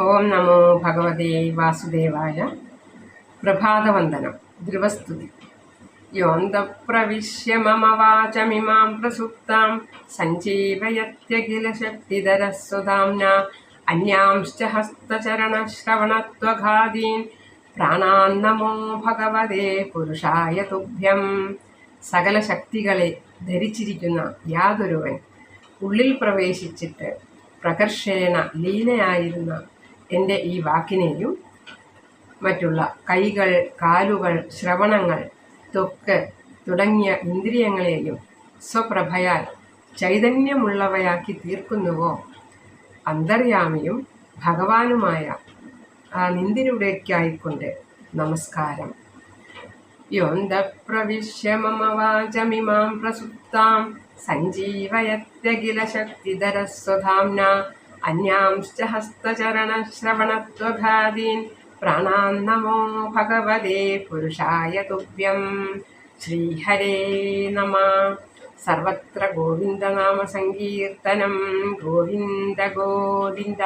ഓം നമോ ഭഗവതേ വാസുദേവായ പ്രഭാതവന്ദനം. ധ്രുവസ്തുതി. യോന്തപ്രവിശ്യ മമ വാചമിമാം പ്രസുപ്താം സഞ്ജീവയത്യഖിലശക്തിധരസ്വതാംന അന്യാംശ്ച ഹസ്തചരണശ്രവണത്വഘാദീൻ പ്രാണാന്നമോ ഭഗവതേ പുരുഷായ തുഭ്യം. സകല ശക്തികളെ ധരിച്ചിരിക്കുന്ന യാതൊരുവൻ ഉള്ളിൽ പ്രവേശിച്ചിട്ട് പ്രകർഷേണ ലീനയായിരുന്ന എന്റെ ഈ വാക്കിനെയും മറ്റുള്ള കൈകൾ കാലുകൾ ശ്രവണങ്ങൾ ത്വക്ക് തുടങ്ങിയ ഇന്ദ്രിയങ്ങളെയും സ്വപ്രഭയാൽ ചൈതന്യമുള്ളവയാക്കി തീർക്കുന്നുവോ? അന്തര്യാമിയും ഭഗവാനുമായ ആ നിന്തിരുടേക്കായിക്കൊണ്ട് നമസ്കാരം. യോന്തപ്രവിശ്യ മമ വാചമിമാം പ്രസുപ്താം സഞ്ജീവയത്യഖിലശക്തിധരസ്വധാംന അന്യാംശ്ച ഹസ്തചരണശ്രവണത്വഘാദീൻ പ്രാണാൻ നമോ ഭഗവതേ പുരുഷായ തുഭ്യം. ശ്രീഹരേ നമ. സർവത്ര ഗോവിന്ദനാമ സങ്കീർത്തനം ഗോവിന്ദ ഗോവിന്ദ.